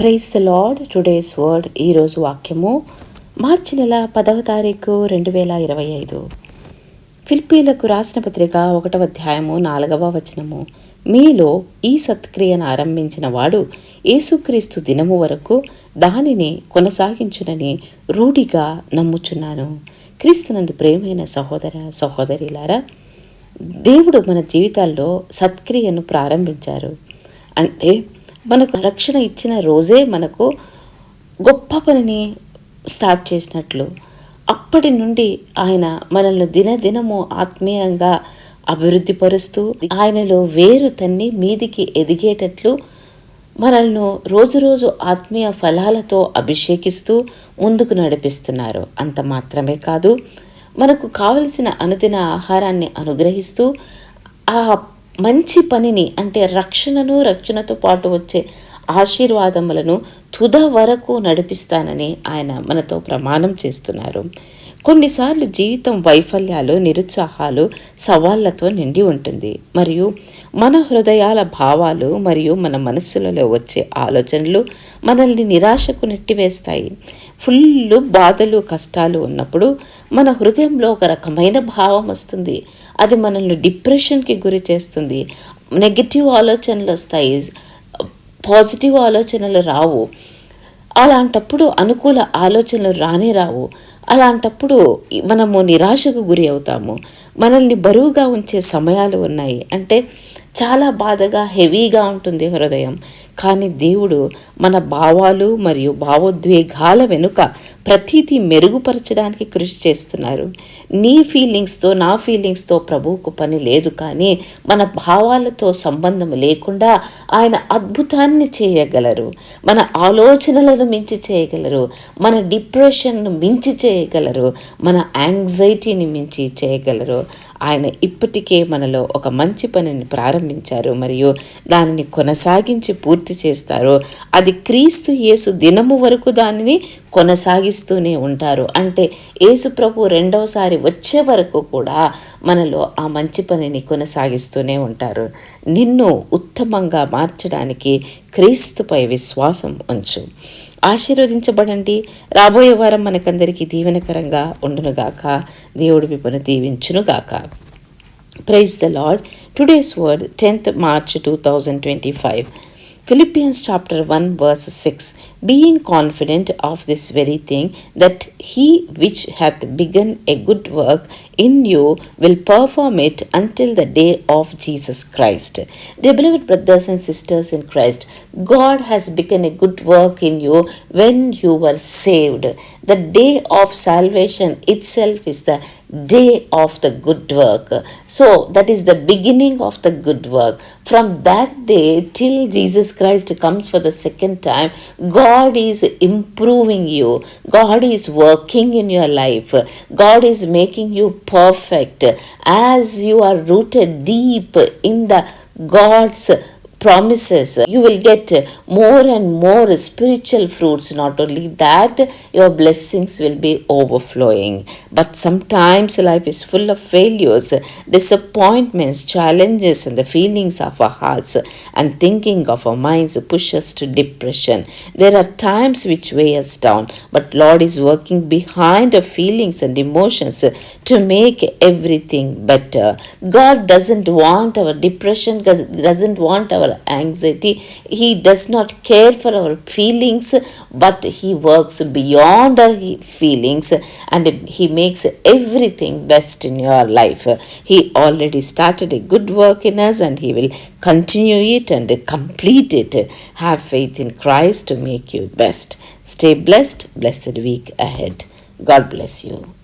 Praise the lord today's word ఈరోజు వాక్యము మార్చి నెల పదవ తారీఖు రెండు వేల ఇరవై ఐదు. ఫిల్పీలకు రాసిన పత్రిక ఒకటవ అధ్యాయము నాలుగవ వచనము. మీలో ఈ సత్క్రియను ఆరంభించిన వాడు యేసుక్రీస్తు దినము వరకు దానిని కొనసాగించునని రూఢిగా నమ్ముచున్నాను. క్రీస్తునందు ప్రేమైన సహోదర సహోదరిలారా దేవుడు మన జీవితాల్లో సత్క్రియను ప్రారంభించారు. అంటే మనకు రక్షణ ఇచ్చిన రోజే మనకు గొప్ప పనిని స్టార్ట్ చేసినట్లు. అప్పటి నుండి ఆయన మనల్ని దినదినము ఆత్మీయంగా అభివృద్ధి పరుస్తూ ఆయనలో వేరు తన్ని మీదికి ఎదిగేటట్లు మనల్ని రోజు రోజు ఆత్మీయ ఫలాలతో అభిషేకిస్తూ ముందుకు నడిపిస్తున్నారు. అంత మాత్రమే కాదు మనకు కావలసిన అనుదిన ఆహారాన్ని అనుగ్రహిస్తూ ఆ మంచి పనిని అంటే రక్షణను రక్షణతో పాటు వచ్చే ఆశీర్వాదములను తుద వరకు నడిపిస్తానని ఆయన మనతో ప్రమాణం చేస్తున్నారు. కొన్నిసార్లు జీవితం వైఫల్యాలు నిరుత్సాహాలు సవాళ్ళతో నిండి ఉంటుంది. మరియు మన హృదయాల భావాలు మరియు మన మనస్సులలో వచ్చే ఆలోచనలు మనల్ని నిరాశకు నెట్టివేస్తాయి. ఫుల్ బాధలు కష్టాలు ఉన్నప్పుడు మన హృదయంలో ఒక రకమైన భావం వస్తుంది. అది మనల్ని డిప్రెషన్కి గురి చేస్తుంది. నెగిటివ్ ఆలోచనలు వస్తాయి. పాజిటివ్ ఆలోచనలు రావు. అలాంటప్పుడు అనుకూల ఆలోచనలు రానే రావు. అలాంటప్పుడు మనము నిరాశకు గురి అవుతాము. మనల్ని బరువుగా ఉంచే సమయాలు ఉన్నాయి. అంటే చాలా బాధగా హెవీగా ఉంటుంది హృదయం. కానీ దేవుడు మన భావాలు మరియు భావోద్వేగాల వెనుక ప్రతిదీ మెరుగుపరచడానికి కృషి చేస్తున్నారు. నీ ఫీలింగ్స్తో నా ఫీలింగ్స్తో ప్రభువుకు పని లేదు కానీ మన భావాలతో సంబంధం లేకుండా ఆయన అద్భుతాన్ని చేయగలరు. మన ఆలోచనలను మించి చేయగలరు. మన డిప్రెషన్ను మించి చేయగలరు. మన యాంగ్జైటీని మించి చేయగలరు. ఆయన ఇప్పటికే మనలో ఒక మంచి పనిని ప్రారంభించారు. మరియు దానిని కొనసాగించి పూర్తి చేస్తారు. అది క్రీస్తు యేసు దినము వరకు దానిని కొనసాగిస్తూనే ఉంటారు. అంటే ఏసుప్రభు రెండవసారి వచ్చే వరకు కూడా మనలో ఆ మంచి పనిని కొనసాగిస్తూనే ఉంటారు. నిన్ను ఉత్తమంగా మార్చడానికి క్రీస్తుపై విశ్వాసం ఉంచు. ఆశీర్వదించబడండి. రాబోయే వారం మనకందరికీ దీవెనకరంగా ఉండునుగాక. దేవుడి మిమ్మల్ని దీవించునుగాక. Praise the lord today's word tenth March two thousand twenty five Philippians chapter 1 verse 6 Being confident of this very thing, that he which hath begun a good work in you will perform it until the day of Jesus Christ. Dear beloved brothers and sisters in Christ, God has begun a good work in you when you were saved. The day of salvation itself is the day of the good work. So, that is the beginning of the good work. From that day till Jesus Christ comes for the second time, God is improving you. God is working in your life. God is making you perfect as you are rooted deep in the God's promises. You will get more and more spiritual fruits. Not only that your blessings will be overflowing. But sometimes life is full of failures disappointments challenges and the feelings of our hearts and thinking of our minds push us to depression. There are times which weigh us down but lord is working behind our feelings and emotions to make everything better god doesn't want our depression doesn't want our anxiety. He does not care for our feelings, but He works beyond our feelings and He makes everything best in your life. He already started a good work in us and He will continue it and complete it. Have faith in Christ to make you best. Stay blessed. Blessed week ahead. God bless you.